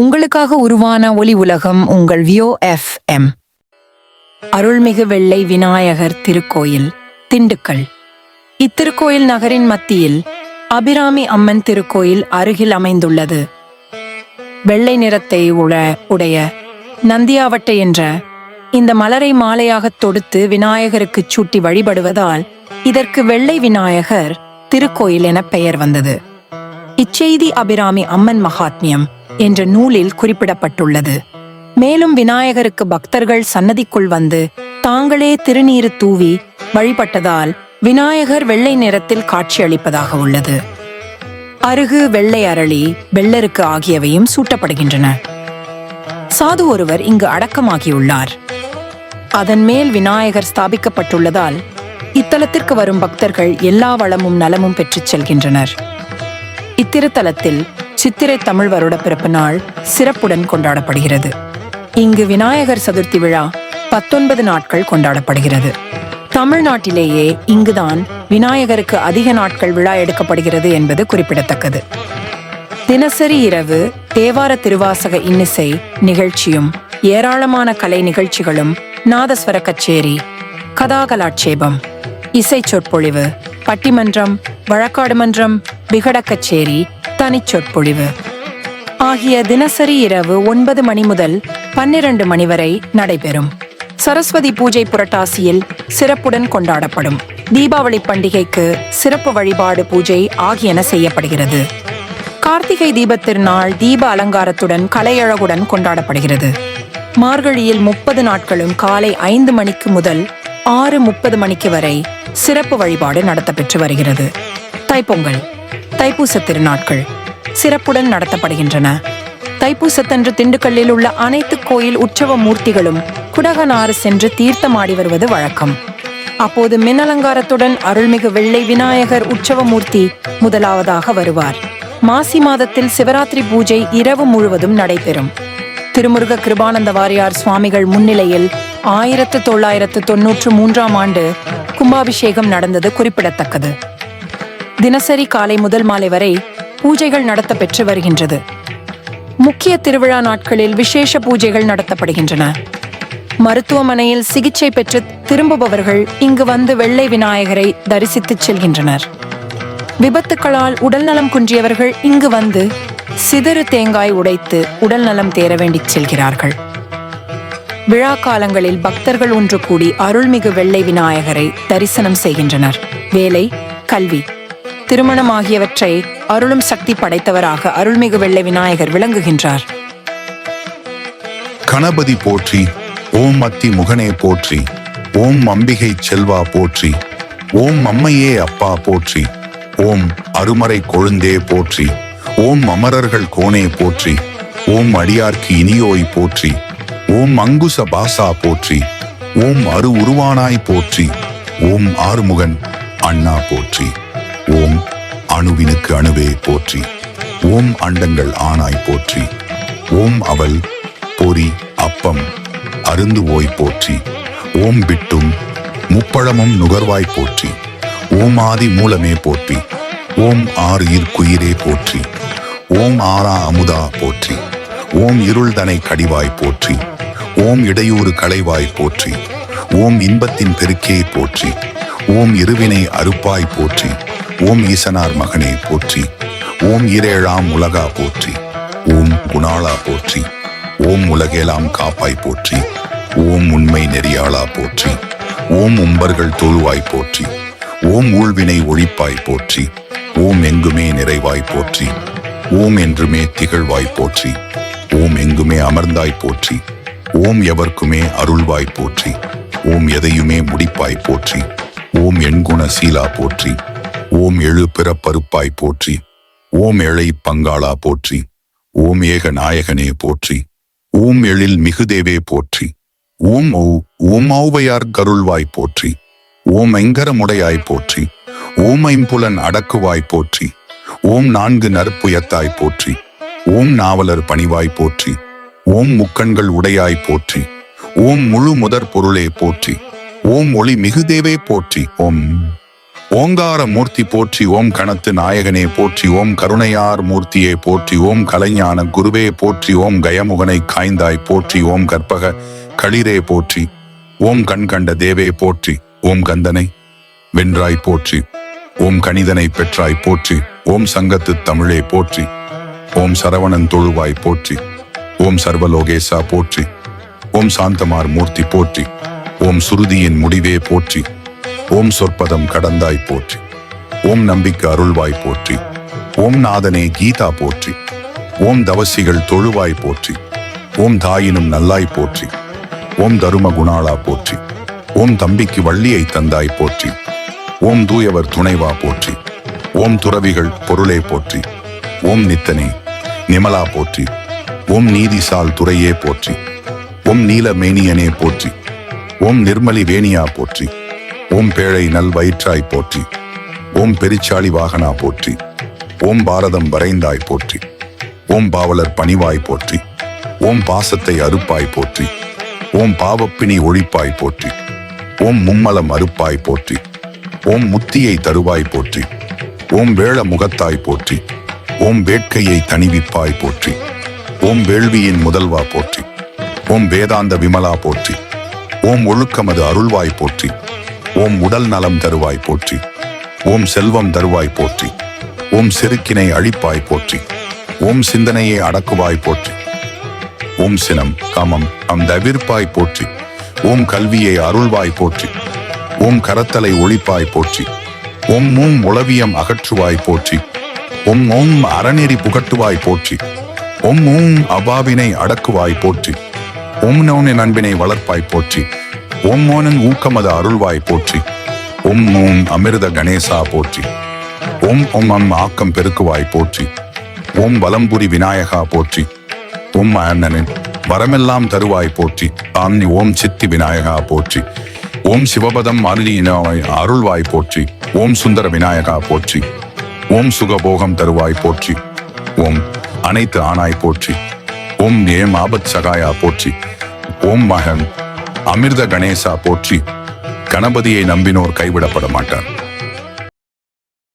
உங்களுக்காக உருவான ஒலி உலகம் உங்கள் வியோ எஃப் எம் அருள்மிகு வெள்ளை விநாயகர் திருக்கோயில் திண்டுக்கல். இத்திருக்கோயில் நகரின் மத்தியில் அபிராமி அம்மன் திருக்கோயில் அருகில் அமைந்துள்ளது. வெள்ளை நிறத்தை உள உடைய நந்தியாவட்டை என்ற இந்த மலரை மாலையாகத் தொடுத்து விநாயகருக்குச் சூட்டி வழிபடுவதால் இதற்கு வெள்ளை விநாயகர் திருக்கோயில் என பெயர் வந்தது. இச்செய்தி அபிராமி அம்மன் மகாத்மியம் என்ற நூலில் குறிப்பிடப்பட்டுள்ளது. மேலும் விநாயகருக்கு பக்தர்கள் சன்னதிக்குள் வந்து தாங்களே திருநீரு தூவி வழிபட்டதால் விநாயகர் வெள்ளை நிறத்தில் காட்சியளிப்பதாக உள்ளது. அருகு வெள்ளை அரளி வெள்ளருக்கு ஆகியவையும் சூட்டப்படுகின்றன. சாது ஒருவர் இங்கு அடக்கமாகியுள்ளார். அதன் மேல் விநாயகர் ஸ்தாபிக்கப்பட்டுள்ளதால் இத்தலத்திற்கு வரும் பக்தர்கள் எல்லா வளமும் நலமும் பெற்றுச் செல்கின்றனர். இத்திருத்தலத்தில் சித்திரை தமிழ் வருட பிறப்பு நாள் சிறப்புடன் கொண்டாடப்படுகிறது. இங்கு விநாயகர் சதுர்த்தி விழா பத்தொன்பது நாட்கள் கொண்டாடப்படுகிறது. தமிழ்நாட்டிலேயே இங்குதான் விநாயகருக்கு அதிக நாட்கள் விழா எடுக்கப்படுகிறது என்பது குறிப்பிடத்தக்கது. தினசரி இரவு தேவார திருவாசக இன்னிசை நிகழ்ச்சியும் ஏராளமான கலை நிகழ்ச்சிகளும் நாதஸ்வர கச்சேரி கதாகலாட்சேபம் இசை சொற்பொழிவு பட்டிமன்றம் வழக்காடு மன்றம் விகடக்கச்சேரி தனிச்சொற்பொழிவு. ஆகிய தினசரி இரவு ஒன்பது மணி முதல் பன்னிரண்டு மணி வரை நடைபெறும். சரஸ்வதி பூஜை புரட்டாசியில் சிறப்புடன் கொண்டாடப்படும். தீபாவளி பண்டிகைக்கு சிறப்பு வழிபாடு பூஜை ஆகியன செய்யப்படுகிறது. கார்த்திகை தீபத் திருநாள் தீப அலங்காரத்துடன் கலையழகுடன் கொண்டாடப்படுகிறது. மார்கழியில் முப்பது நாட்களும் காலை ஐந்து மணிக்கு முதல் ஆறு முப்பது மணிக்கு வரை சிறப்பு வழிபாடு நடத்தப்பெற்று வருகிறது. தைப்பொங்கல் தைப்பூச திருநாட்கள் சிறப்புடன் நடத்தப்படுகின்றன. தைப்பூசத்தன்று திண்டுக்கல்லில் உள்ள அனைத்து கோயில் உற்சவ மூர்த்திகளும் குடகனாறு சென்று தீர்த்தமாடி வருவது வழக்கம். அப்போது மின்னலங்காரத்துடன் அருள்மிகு வெள்ளை விநாயகர் உற்சவமூர்த்தி முதலாவதாக வருவார். மாசி மாதத்தில் சிவராத்திரி பூஜை இரவு முழுவதும் நடைபெறும். திருமுருக கிருபானந்த வாரியார் சுவாமிகள் முன்னிலையில் ஆயிரத்து தொள்ளாயிரத்து தொன்னூற்று மூன்றாம் ஆண்டு கும்பாபிஷேகம் நடந்தது குறிப்பிடத்தக்கது. தினசரி காலை முதல் மாலை வரை பூஜைகள் நடத்தப்பெற்று வருகின்றது. முக்கிய திருவிழா நாட்களில் விசேஷ பூஜைகள் நடத்தப்படுகின்றன. மருத்துவமனையில் சிகிச்சை பெற்று திரும்புபவர்கள் இங்கு வந்து வெள்ளை விநாயகரை தரிசித்துச் செல்கின்றனர். விபத்துக்களால் உடல்நலம் குன்றியவர்கள் இங்கு வந்து சிதறு தேங்காய் உடைத்து உடல்நலம் தேர வேண்டிச் செல்கிறார்கள். விழா காலங்களில் பக்தர்கள் ஒன்று கூடி அருள்மிகு வெள்ளை விநாயகரை தரிசனம் செய்கின்றனர். வேலை கல்வி. திருமணம் ஆகியவற்றை அருளும் சக்தி படைத்தவராக அருள்மிகு வெள்ளை விநாயகர் விளங்குகின்றார். கணபதி போற்றி ஓம் அத்தி முகனே போற்றி ஓம் அம்பிகை செல்வா போற்றி ஓம் அம்மையே அப்பா போற்றி ஓம் அருமறை கொழுந்தே போற்றி ஓம் அமரர்கள் கோனே போற்றி ஓம் அடியார்க்கு இனியோய் போற்றி ஓம் அங்குச பாசா போற்றி ஓம் அரு உருவானாய் போற்றி ஓம் ஆறுமுகன் அண்ணா போற்றி. ஓம் அணுவினுக்கு அணுவே போற்றி ஓம் அண்டங்கள் ஆனாய் போற்றி ஓம் அவள் பொறி அப்பம் அருந்து ஓய் போற்றி ஓம் விட்டும் முப்பழமும் நுகர்வாய் போற்றி ஓம் ஆதி மூலமே போற்றி ஓம் ஆறு ஈர்க்குயிரே போற்றி ஓம் ஆரா அமுதா போற்றி ஓம் இருள்தனை கடிவாய் போற்றி ஓம் இடையூறு களைவாய் போற்றி ஓம் இன்பத்தின் பெருக்கே போற்றி ஓம் இருவினை அறுப்பாய் போற்றி ஓம் ஈசனார் மகனே போற்றி ஓம் இரேழாம் உலகா போற்றி ஓம் குணாளா போற்றி ஓம் உலகேலாம் காப்பாய் போற்றி ஓம் உண்மை நெறியாளா போற்றி ஓம் உம்பர்கள் தொழுவாய் போற்றி ஓம் ஊழ்வினை ஒழிப்பாய் போற்றி ஓம் எங்குமே நிறைவாய் போற்றி ஓம் என்றுமே திகழ்வாய் போற்றி ஓம் எங்குமே அமர்ந்தாய் போற்றி ஓம் எவர்க்குமே அருள்வாய் போற்றி ஓம் எதையுமே முடிப்பாய் போற்றி ஓம் எண்குண சீலா போற்றி ஓம் எழு பிறப்பருப்பாய் போற்றி ஓம் எழை பங்காளா போற்றி ஓம் ஏக நாயகனே போற்றி ஓம் எழில் மிகுதேவே போற்றி ஓம் ஓ ஓம் ஔவையார் கருள்வாய் போற்றி ஓம் எங்கரமுடையாய் போற்றி ஓம் ஐம்புலன் அடக்குவாய் போற்றி ஓம் நான்கு நற்புயத்தாய் போற்றி ஓம் நாவலர் பணிவாய் போற்றி ஓம் முக்கண்கள் உடையாய் போற்றி ஓம் முழு முதற் பொருளே போற்றி ஓம் ஒளி மிகுதேவே போற்றி ஓம் ஓங்கார மூர்த்தி போற்றி ஓம் கணத்து நாயகனே போற்றி ஓம் கருணையார் மூர்த்தியை போற்றி ஓம் கலைஞான குருவே போற்றி ஓம் கயமுகனை காய்ந்தாய் போற்றி ஓம் கற்பக களிரே போற்றி ஓம் கண் கண்ட தேவே போற்றி ஓம் கந்தனை வென்றாய் போற்றி ஓம் கணிதனை பெற்றாய் போற்றி ஓம் சங்கத்து தமிழே போற்றி ஓம் சரவணன் தொழுவாய் போற்றி ஓம் சர்வலோகேசா போற்றி ஓம் சாந்தமார் மூர்த்தி போற்றி ஓம் சுருதியின் முடிவே போற்றி ஓம் சொற்பதம் கடந்தாய் போற்றி ஓம் நம்பிக்கை அருள்வாய் போற்றி ஓம் நாதனே கீதா போற்றி ஓம் தவசிகள் தொழுவாய் போற்றி ஓம் தாயினும் நல்லாய் போற்றி ஓம் தரும குணாளா போற்றி ஓம் தம்பிக்கு வள்ளியை தந்தாய் போற்றி ஓம் தூயவர் துணைவா போற்றி ஓம் துறவிகள் பொருளே போற்றி ஓம் நித்தனே நிமலா போற்றி ஓம் நீதிசால் துறையே போற்றி ஓம் நீல மேனியனே போற்றி ஓம் நிர்மலி வேணியா போற்றி ஓம் பேழை நல் வயிற்றாய் போற்றி ஓம் பெரிச்சாளி வாகனா போற்றி ஓம் பாரதம் வரைந்தாய் போற்றி ஓம் பாவலர் பணிவாய் போற்றி ஓம் பாசத்தை அறுப்பாய் போற்றி ஓம் பாவப்பிணி ஒழிப்பாய் போற்றி ஓம் மும்மலம் அறுப்பாய் போற்றி ஓம் முத்தியை தருவாய் போற்றி ஓம் வேள முகத்தாய் போற்றி ஓம் வேட்கையை தணிவிப்பாய் போற்றி ஓம் வேள்வியின் முதல்வா போற்றி ஓம் வேதாந்த விமலா போற்றி ஓம் ஒழுக்கமது அருள்வாய் போற்றி ஓம் உடல் நலம் தருவாய் போற்றி ஓம் செல்வம் தருவாய் போற்றி ஓம் செருக்கினை அழிப்பாய் போற்றி ஓம் சிந்தனையை அடக்குவாய் போற்றி ஓம் சினம் கமம் அம் தவிர்ப்பாய் போற்றி ஓம் கல்வியை அருள்வாய் போற்றி ஓம் கரத்தலை ஒழிப்பாய் போற்றி ஓம் மூம் உளவியம் அகற்றுவாய் போற்றி ஓம் ஓம் அறநெறி புகட்டுவாய் போற்றி ஓம் ஓம் அபாவினை அடக்குவாய் போற்றி ஓம் நோனின் அன்பினை வளர்ப்பாய் போற்றி ஓம் மோனன் ஊக்கமத அருள்வாய் போற்றி. ஓம் ஓம் அமிர்த கணேசா போற்றி. ஓம் ஓம் அம் ஆக்கம் பெருக்குவாய் போற்றி. ஓம் வலம்புரி விநாயகா போற்றி. ஓம் அண்ணனின் வரமெல்லாம் தருவாய் போற்றி. ஆம்னி ஓம் சித்தி விநாயகா போற்றி. ஓம் சிவபதம் அருளினாய் அருள்வாய் போற்றி. ஓம் சுந்தர விநாயகா போற்றி. ஓம் சுகபோகம் தருவாய் போற்றி. ஓம் அனைத்து ஆனாய் போற்றி. ஓம் ஏம் ஆபத் சகாயா போற்றி. ஓம் மகன் அமிர்த கணேசா போற்றி கணபதியை நம்பினோர் கைவிடப்பட மாட்டார்.